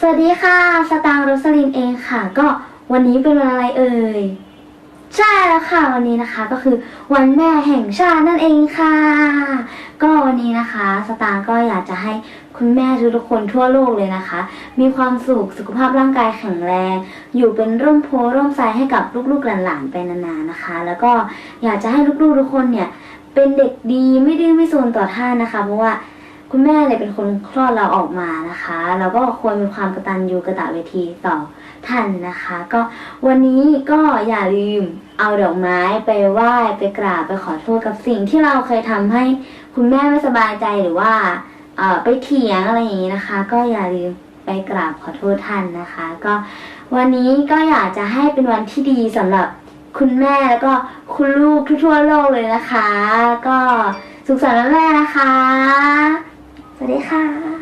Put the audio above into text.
สวัสดีค่ะ สตางค์โรสลินเองค่ะ ก็วันนี้เป็นวันอะไรเอ่ย ใช่แล้วค่ะ วันนี้นะคะก็คือวันแม่แห่งชาตินั่นเองค่ะ ก็วันนี้นะคะ สตางค์ก็อยากจะให้คุณแม่ทุกๆคนทั่วโลกเลยนะคะ มีความสุขสุขภาพร่างกายแข็งแรง อยู่เป็นร่มโพร่มไทรให้กับลูกๆหลานๆไปนานๆนะคะ แล้วก็อยากจะให้ลูกๆทุกคนเนี่ยเป็นเด็กดีไม่ดื้อไม่โซนต่อท่านนะคะ เพราะว่า คุณแม่เนี่ยเป็นคนคลอดเราออกมานะคะแล้วก็ควรมีความกตัญญูกตเวทีต่อท่านนะคะ ก็วันนี้ก็อย่าลืมเอาดอกไม้ไปไหว้ไปกราบไปขอโทษกับสิ่งที่เราเคยทำให้คุณแม่ไม่สบายใจหรือว่าเอ่อไปเถียงอะไรอย่างนี้นะคะ ก็อย่าลืมไปกราบขอโทษท่านนะคะ ก็วันนี้ก็อยากจะให้เป็นวันที่ดีสำหรับคุณแม่แล้วก็คุณลูกทั่วโลกเลยนะคะ ก็สุขสันต์วันแม่นะคะ วัสดีค่ะ